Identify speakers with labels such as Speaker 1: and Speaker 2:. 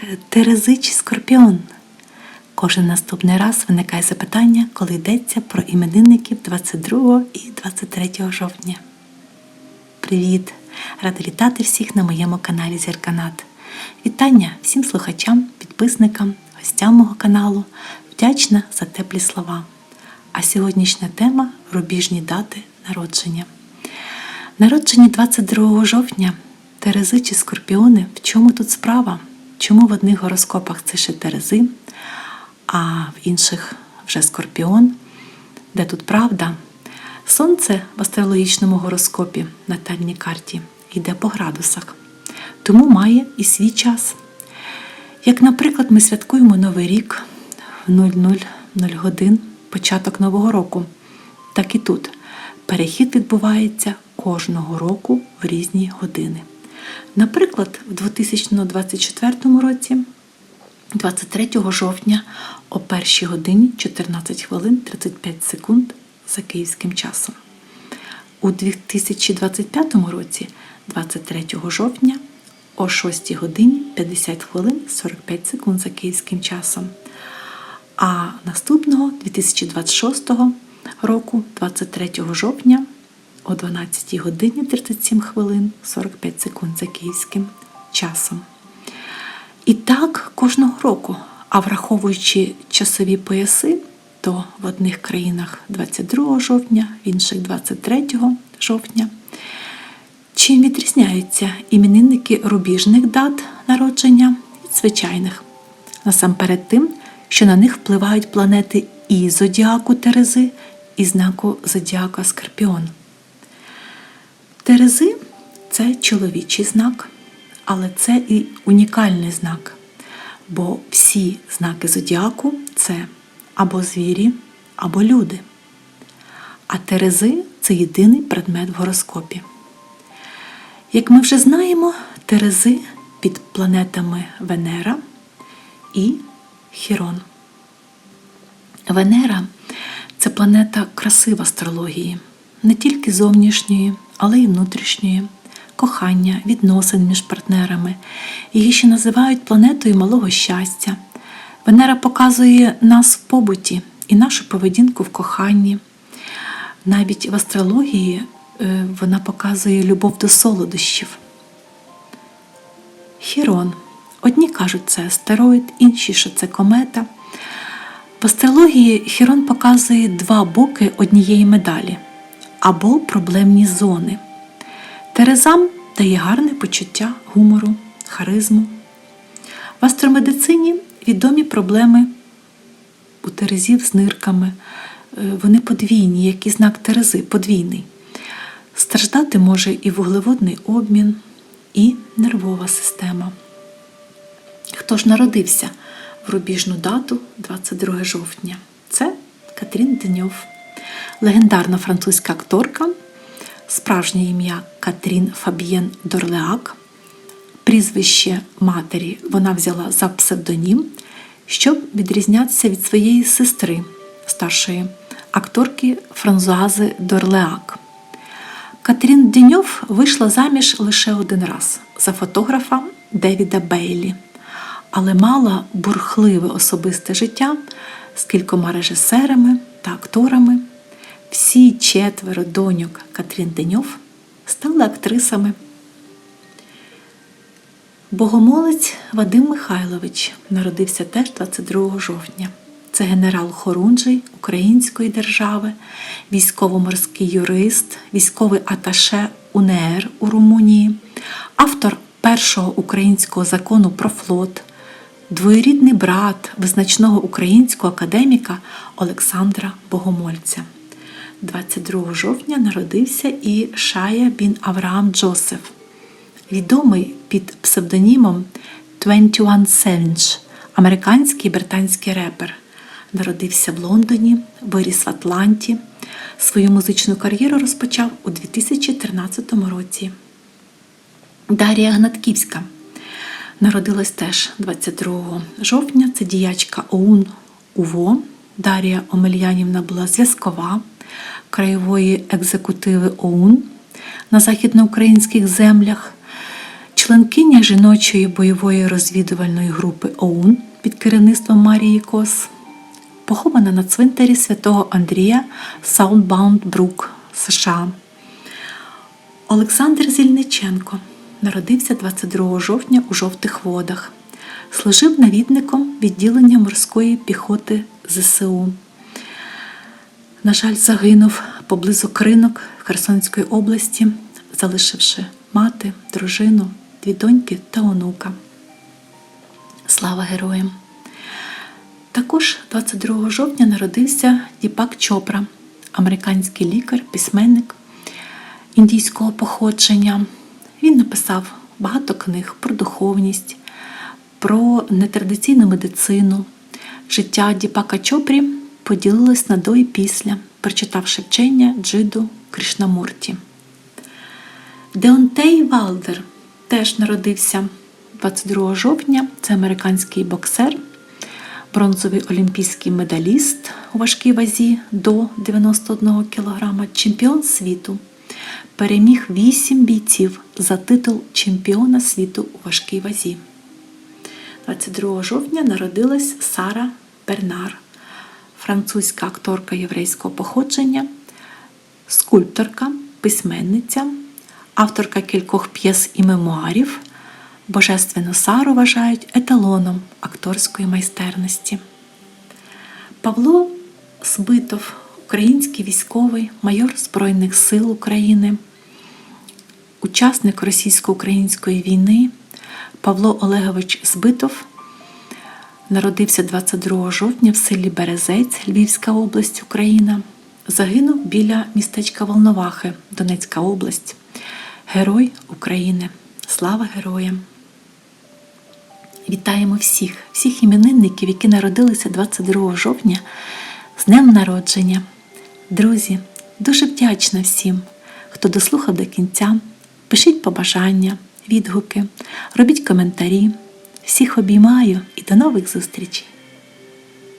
Speaker 1: знак Терези чи Скорпіон? Кожен наступний раз виникає запитання, коли йдеться про іменинників 22 і 23 жовтня. Привіт! Рада вітати всіх на моєму каналі Зірканат. Вітання всім слухачам, підписникам, гостям мого каналу. Вдячна за теплі слова. А сьогоднішня тема рубіжні дати народження. Народжені 22 жовтня Терези чи Скорпіони. В чому тут справа? Чому в одних гороскопах це ще Терези, а в інших вже Скорпіон? Де тут правда? Сонце в астрологічному гороскопі натальній карті йде по градусах, тому має і свій час. Як, наприклад, ми святкуємо Новий рік в 00.00 годин, початок Нового року, так і тут перехід відбувається кожного року в різні години. Наприклад, в 2024 році, 23 жовтня, о 1 годині 14 хвилин 35 секунд за київським часом. У 2025 році, 23 жовтня, о 6 годині 50 хвилин 45 секунд за київським часом. А наступного 2026 року, 23 жовтня, о 12 годині 37 хвилин 45 секунд за київським часом. І так кожного року. А враховуючи часові пояси, то в одних країнах 22 жовтня, в інших 23 жовтня. Чим відрізняються іменинники рубіжних дат народження від звичайних? Насамперед тим, що на них впливають планети і зодіаку Терези, і знаку зодіака Скорпіон. Терези це чоловічий знак, але це і унікальний знак, бо всі знаки зодіаку це або звірі, або люди. А Терези це єдиний предмет в гороскопі. Як ми вже знаємо, Терези під планетами Венера і Хірон. Венера це планета краси в астрології, не тільки зовнішньої, але й внутрішньої, кохання, відносин між партнерами. Її ще називають планетою малого щастя. Венера показує нас в побуті і нашу поведінку в коханні. Навіть в астрології е, вона показує любов до солодощів. Хірон. Одні кажуть, це астероїд, інші, що це комета. В астрології Хірон показує два боки однієї медалі або проблемні зони. Терезам дає гарне почуття гумору, харизму. В астромедицині відомі проблеми у терезів з нирками. Е, Вони подвійні, як і знак терези, подвійний. Страждати може і вуглеводний обмін, і нервова система. Хто ж народився в рубіжну дату 22 жовтня? Це Катрін Деньов, легендарна французька акторка, справжнє ім'я Катрін Фабієн Дорлеак. Прізвище матері вона взяла за псевдонім, щоб відрізнятися від своєї сестри старшої акторки Франсуази Дорлеак. Катрін Деньов вийшла заміж лише один раз за фотографа Девіда Бейлі, але мала бурхливе особисте життя з кількома режисерами та акторами. Всі четверо доньок Катрін Деньов стали актрисами. Богомолець Вадим Михайлович народився теж 22 жовтня. Це генерал Хорунжий Української держави, військово-морський юрист, військовий аташе УНР у Румунії, автор першого українського закону про флот, двоюрідний брат визначного українського академіка Олександра Богомольця. 22 жовтня народився і Шая Бін Авраам Джосеф, відомий під псевдонімом 21 Savage, американський і британський репер. Народився в Лондоні, виріс в Атланті. Свою музичну кар'єру розпочав у 2013 році. Дар'я Гнатківська народилась теж 22 жовтня. Це діячка ОУН УВО. Дар'я Омельянівна була зв'язкова краєвої екзекутиви ОУН на західноукраїнських землях. членкиня жіночої бойової розвідувальної групи ОУН під керівництвом Марії Кос, похована на цвинтарі святого Андрія Саундбаунд Брук, США. Олександр Зільниченко народився 22 жовтня у жовтих водах. Служив навідником відділення морської піхоти ЗСУ. На жаль, загинув поблизу кринок Херсонської області, залишивши мати, дружину, дві доньки та онука. Слава героям! Також 22 жовтня народився Діпак Чопра, американський лікар, письменник індійського походження. Він написав багато книг про духовність, про нетрадиційну медицину. Життя Діпака Чопрі поділилось на до і після, прочитавши вчення Джиду Кришнамурті. Деонтей Валдер теж народився 22 жовтня. Це американський боксер, бронзовий олімпійський медаліст у важкій вазі до 91 кг, чемпіон світу. Переміг 8 бійців за титул чемпіона світу у важкій вазі. 22 жовтня народилась Сара Бернар, французька акторка єврейського походження, скульпторка, письменниця, авторка кількох п'єс і мемуарів. Божественну Сару вважають еталоном акторської майстерності. Павло Сбитов, український військовий, майор Збройних сил України, учасник російсько-української війни Павло Олегович Збитов народився 22 жовтня в селі Березець, Львівська область, Україна. Загинув біля містечка Волновахи, Донецька область. Герой України. Слава героям! Вітаємо всіх, всіх іменинників, які народилися 22 жовтня з Днем народження. Друзі, дуже вдячна всім, хто дослухав до кінця. Пишіть побажання, відгуки, робіть коментарі. Всіх обіймаю і до нових зустрічей!